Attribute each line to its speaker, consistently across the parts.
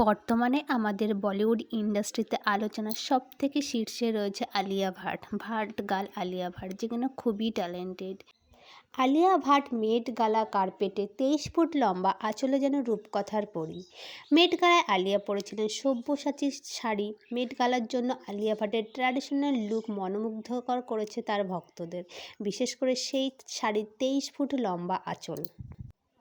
Speaker 1: বর্তমানে আমাদের বলিউড ইন্ডাস্ট্রিতে আলোচনার সব থেকে শীর্ষে রয়েছে আলিয়া ভাট। ভাট গার্ল আলিয়া ভাট যেখানে খুবই ট্যালেন্টেড আলিয়া ভাট মেট গালা কার্পেটে তেইশ ফুট লম্বা, আঁচলে যেন রূপকথার পরি। মেট গালায় আলিয়া পরেছিলেন সব্যসাচী শাড়ি। মেট গালার জন্য আলিয়া ভাটের ট্র্যাডিশনাল লুক মনোমুগ্ধকর করেছে তার ভক্তদের। বিশেষ করে সেই শাড়ির তেইশ ফুট লম্বা আঁচল।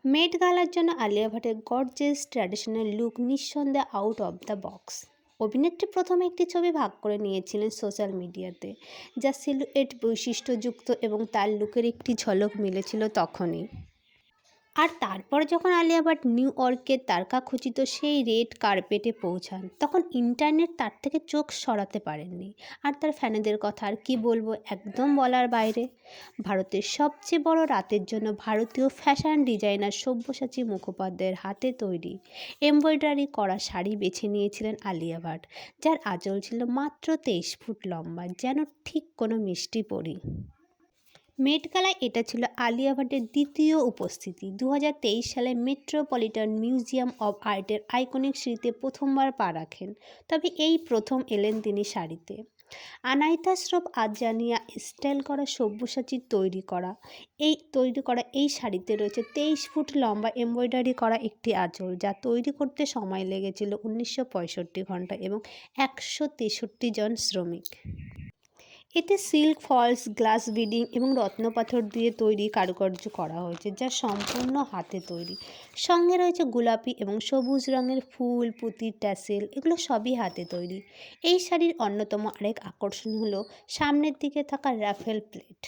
Speaker 1: মেট গালার জন্য আলিয়া ভাটের গর্জেস ট্র্যাডিশনাল লুক নিঃসন্দেহে আউট অফ দ্য বক্স অভিনেত্রী প্রথমে একটি ছবি ভাগ করে নিয়েছিলেন সোশ্যাল মিডিয়াতে যা সিলুয়েট বৈশিষ্ট্যযুক্ত এবং তার লুকের একটি ঝলক মিলেছিল তখনই। আর তারপর যখন আলিয়া ভাট নিউ ইয়র্কের তারকাখচিত সেই রেড কার্পেটে পৌঁছান, তখন ইন্টারনেট তার থেকে চোখ সরাতে পারেননি। আর তার ফ্যানেদের কথা আর কী বলব একদম বলার বাইরে। ভারতের সবচেয়ে বড় রাতের জন্য ভারতীয় ফ্যাশন ডিজাইনার সব্যসাচী মুখোপাধ্যায়ের হাতে তৈরি এমব্রয়ডারি করা শাড়ি বেছে নিয়েছিলেন আলিয়া ভাট, যার আঁচল ছিল মাত্র তেইশ ফুট লম্বা, যেন ঠিক কোনো মিষ্টি পরি। মেটগালায় এটা ছিল আলিয়া ভাটের দ্বিতীয় উপস্থিতি। দু হাজার তেইশ সালে মেট্রোপলিটন মিউজিয়াম অব আর্টের আইকনিক সিঁড়িতে প্রথমবার পা রাখেন। তবে এই প্রথম এলেন তিনি শাড়িতে। আনাইতা শ্রফ আজানিয়া স্টাইল করা সব্যসাচীর তৈরি করা। এই তৈরি করা এই শাড়িতে রয়েছে তেইশ ফুট লম্বা এমব্রয়ডারি করা একটি আঁচল যা তৈরি করতে সময় লেগেছিল উনিশশো পঁয়ষট্টি ঘণ্টা এবং একশো তেষট্টি জন শ্রমিক। এতে সিল্ক, ফলস, গ্লাস বিডিং এবং রত্নপাথর দিয়ে তৈরি কারুকার্য করা হয়েছে, যা সম্পূর্ণ হাতে তৈরি। সঙ্গে রয়েছে গোলাপি এবং সবুজ রঙের ফুল, পুঁতি, ট্যাসেল, এগুলো সবই হাতে তৈরি। এই শাড়ির অন্যতম আরেক আকর্ষণ হলো সামনের দিকে থাকা রাফেল প্লেট।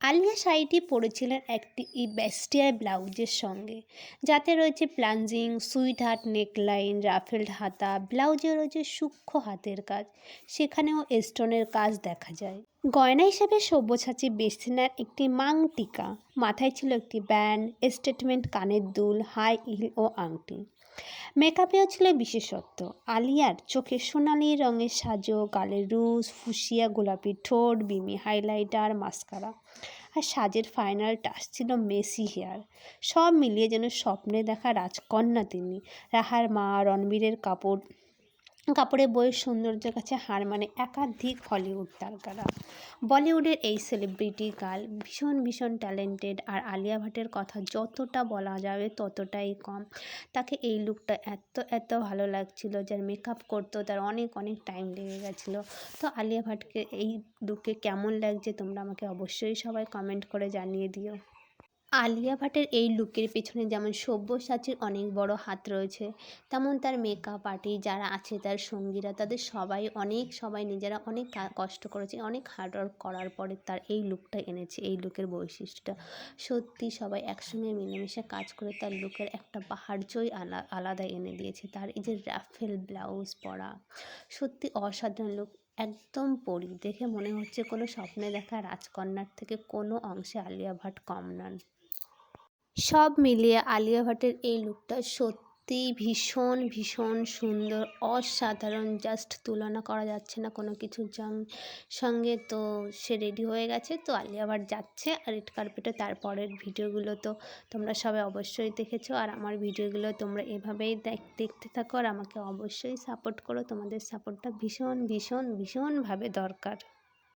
Speaker 1: আলিয়া শাড়িটি পরেছিলেন একটি ব্যাস্টিয়ার ব্লাউজের সঙ্গে। যাতে রয়েছে plunging sweetheart neckline ruffled হাতা ব্লাউজে রয়েছে সূক্ষ্ম হাতের কাজ। সেখানেও স্টোনের কাজ দেখা যায়। গয়না হিসেবে সব্যসাচী বেছে নেন একটি মাং টিকা। মাথায় ছিল একটি ব্যান্ড, স্টেটমেন্ট কানের দুল, হাই হিল ও আংটি। মেকআপেও ছিল বিশেষত্ব। আলিয়ার চোখে সোনালি রঙের সাজো গালে রুজ, ফুসিয়া গোলাপি ঠোঁট, বিমি হাইলাইটার, মাস্কারা। আর সাজের ফাইনাল টাচ ছিল মেসি হেয়ার। সব মিলিয়ে যেন স্বপ্নে দেখা রাজকন্যা তিনি। রাহার মা রণবীরের কাপড় কাপড়ের বইয়ের সৌন্দর্যের কাছে হার মানে একাধিক হলিউড তারকারা। বলিউডের এই সেলিব্রিটি গার্ল ভীষণ ভীষণ ট্যালেন্টেড আর আলিয়া ভাটের কথা যতটা বলা যাবে ততটাই কম। তাকে এই লুকটা এত এত ভালো লাগছিল যার মেকআপ করতো তার অনেক অনেক টাইম লেগে গেছিল। তো আলিয়া ভাটকে এই লুকে কেমন লাগছে তোমরা আমাকে অবশ্যই সবাই কমেন্ট করে জানিয়ে দিও। আলিয়া ভাটের এই লুকের পেছনে যেমন সব্যসাচীর অনেক বড় হাত রয়েছে, তেমন তার মেকআপ আর্টিস্ট যারা আছে, তার সঙ্গীরা, তাদের সবাই অনেক, সবাই নিজেরা অনেক কষ্ট করেছে, অনেক হার্ডওয়ার্ক করার পরে তার এই লুকটা এনেছে, এই লুকের বৈশিষ্ট্যটা। সত্যি সবাই একসঙ্গে মিলেমিশে কাজ করে তার লুকের একটা বাহার্যই আলা, আলাদা এনে দিয়েছে, তার এই যে র্যাফেল ব্লাউজ পরা। সত্যি অসাধারণ লুক একদম পরি, দেখে মনে হচ্ছে কোনো স্বপ্নে দেখা রাজকন্যার থেকে কোনো অংশে আলিয়া ভাট কম নন। সব মিলিয়ে আলিয়া ভাটের এই লুকটা সত্যি ভীষণ ভীষণ সুন্দর, অসাধারণ। জাস্ট তুলনা করা যাচ্ছে না কোনো কিছুর সঙ্গে। তো সে রেডি হয়ে গেছে, তো আলিয়া ভাট যাচ্ছে। আর রেড কার্পেটে তারপরের ভিডিওগুলো তো তোমরা সবাই অবশ্যই দেখেছ। আর আমার ভিডিওগুলো তোমরা এভাবেই দেখতে থাকো। আর আমাকে অবশ্যই সাপোর্ট করো। তোমাদের সাপোর্টটা ভীষণ ভীষণ, ভীষণভাবে দরকার।